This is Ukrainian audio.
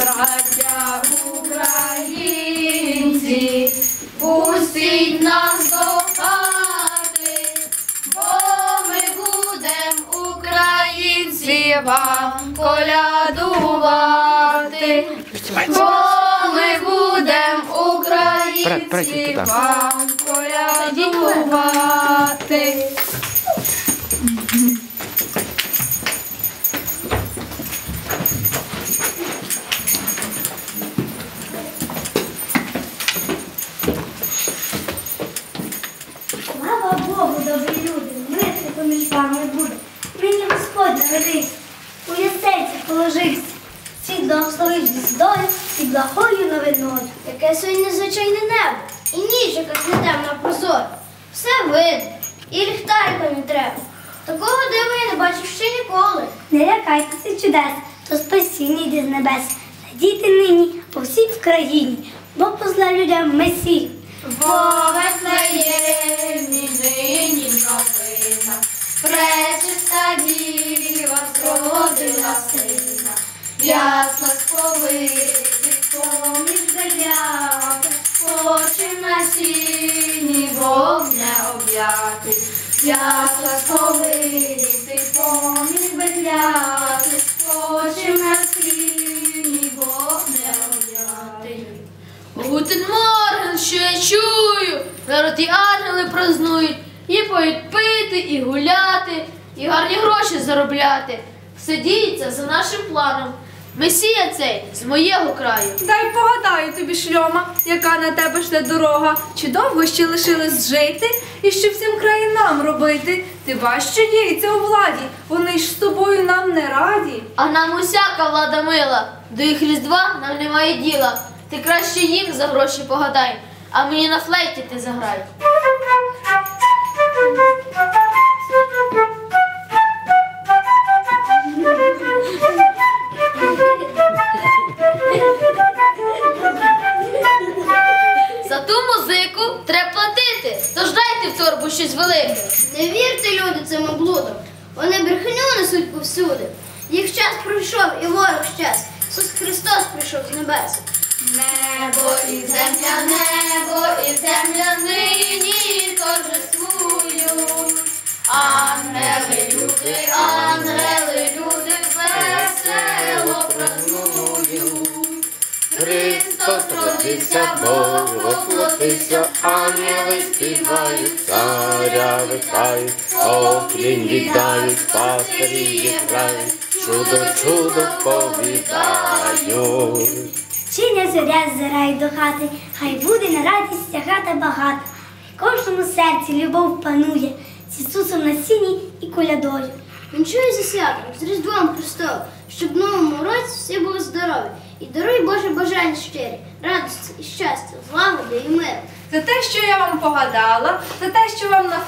Браття українці, пустіть нас до хати, бо ми будем українці вам колядувати. Бо ми будем українці вам колядувати. Слава Богу, добрі люди, мир поміж вами буде. Нині Господь народився, у ясельці положився. Світ звіздою і благою новиною. Яке сьогодні незвичайне небо, і ніч не темна прозора. Все видно, і ліхтарика не треба. Такого дива я не бачив ще ніколи. Не лякайтеся чудес, то спасіння йде з небес. Надійте нині по всій в країні, бо позла людям месій. Бо Вифлеємі нині новина, пречиста діва зродила сина, ясно сповити поміж деляти, очі на сіні вогня об'яти, ясно сповити поміж бедляти, очі на сіні вогня об'яти. Гутен Морген, що я чую, народ і ангели празнують, і поють пити, і гуляти, і гарні гроші заробляти. Все діється за нашим планом. Месія цей з моєго краю. Дай погадаю тобі, шльома, яка на тебе шле дорога, чи довго ще лишилось жити, і що всім країнам робити. Ти бач, що діється у владі, вони ж з тобою нам не раді. А нам усяка влада мила, до їх різдва нам немає діла. Ти краще їм за гроші погадай, а мені на флейті ти заграй. Музику треба платити, тож дайте в торбу щось велике. Не вірте, люди, цим облудам. Вони брехню несуть повсюди. Їх час пройшов і ворог щас. Ісус Христос прийшов з небес. Небо і земля, небо і земля нині торжествують. Ангели, люди, ангели, люди весело празнують. Христос родився, Бог воплотився, ангели співають, царя витають, оклін віддають, пастирі грають, чудо, чудо повідають. Чиня зоря зирає до хати, хай буде на радість ця хата багата. Кожному серці любов панує, з Ісусом на сіні і колядою. Вінчую зі святом, з Різдвом Христовим, щоб в новому році всі були здорові. І даруй Боже бажання щирі, радості і щастя, злагоди і миру. За те, що я вам погадала, за те, що вам на